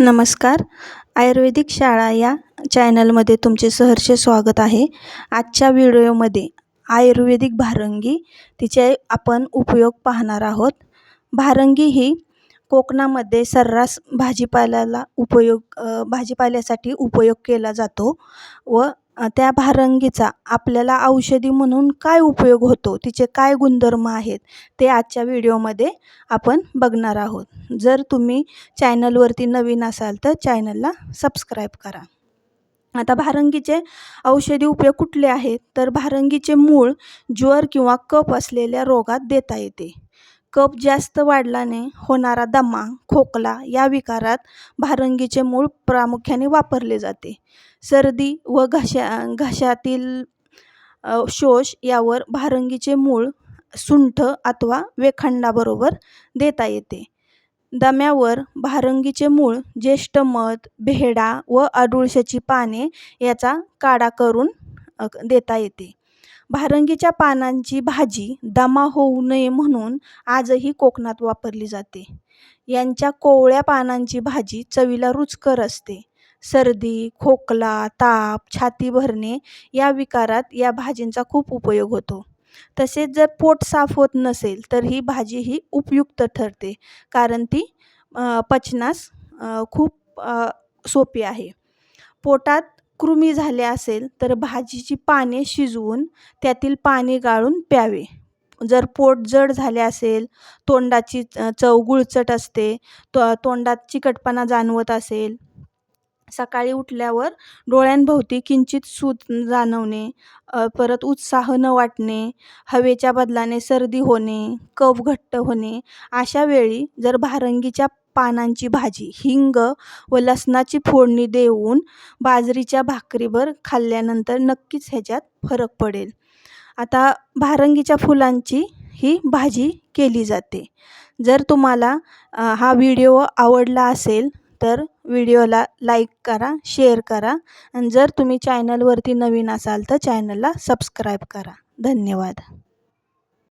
नमस्कार. आयुर्वेदिक शाळा या चॅनलमध्ये तुमचे सहर्ष स्वागत आहे. आजच्या व्हिडिओमध्ये आयुर्वेदिक भारंगी तिचे आपण उपयोग पाहणार आहोत. भारंगी ही कोकणामध्ये सर्रास भाजीपाल्याला उपयोग भाजीपाल्यासाठी उपयोग केला जातो व त्या भारंगीचा आपल्याला औषधी म्हणून काय उपयोग होतो तिचे काय गुणधर्म आहेत ते आजच्या व्हिडिओमध्ये आपण बघणार आहोत. जर तुम्ही चॅनलवरती नवीन असाल तर चॅनलला सबस्क्राईब करा. आता भारंगीचे औषधी उपयोग कुठले आहेत? तर भारंगीचे मूळ ज्वर किंवा कप असलेल्या रोगात देता येते. कफ जास्त वाढल्याने होणारा दमा खोकला या विकारात भारंगीचे मूळ प्रामुख्याने वापरले जाते. सर्दी व घशा घशातील शोष यावर भारंगीचे मूळ सुंठ अथवा वेखंडाबरोबर देता येते. दम्यावर भारंगीचे मूळ ज्येष्ठ मध भेडा व अडुळशाची पाने याचा काढा करून देता येते. भारंगीच्या पानांची भाजी दमा होऊ नये म्हणून आजही कोकणात वापरली जाते. यांच्या कोवळ्या पानांची भाजी चवीला रुचकर असते. सर्दी खोकला ताप छाती भरणे या विकारात या भाजींचा खूप उपयोग होतो. तसेच जर पोट साफ होत नसेल तर ही भाजी ही उपयुक्त ठरते. कारण ती पचनास खूप सोपी आहे. पोटात कृमी झाले असेल तर भाजीची पाने शिजवून त्यातील पाणी गाळून प्यावे. जर पोट जड झाले असेल तोंडाची चव गुळचट असते तो तोंडात चिकटपणा जाणवत असेल सकाळी उठल्यावर डोळ्यांभोवती किंचित सूत जाणवणे परत उत्साह न वाटणे हवेच्या बदलाने सर्दी होणे कफ घट्ट होणे अशा वेळी जर भारंगीच्या पानांची भाजी हिंग व लसणाची फोडणी देऊन बाजरीच्या भाकरीवर खाल्ल्यानंतर नक्कीच ह्याच्यात फरक पडेल. आता भारंगीच्या फुलांची ही भाजी केली जाते. जर तुम्हाला हा व्हिडिओ आवडला असेल तर व्हिडिओला लाईक करा शेअर करा आणि जर तुम्ही चॅनलवरती नवीन असाल तर चॅनलला सबस्क्राईब करा. धन्यवाद.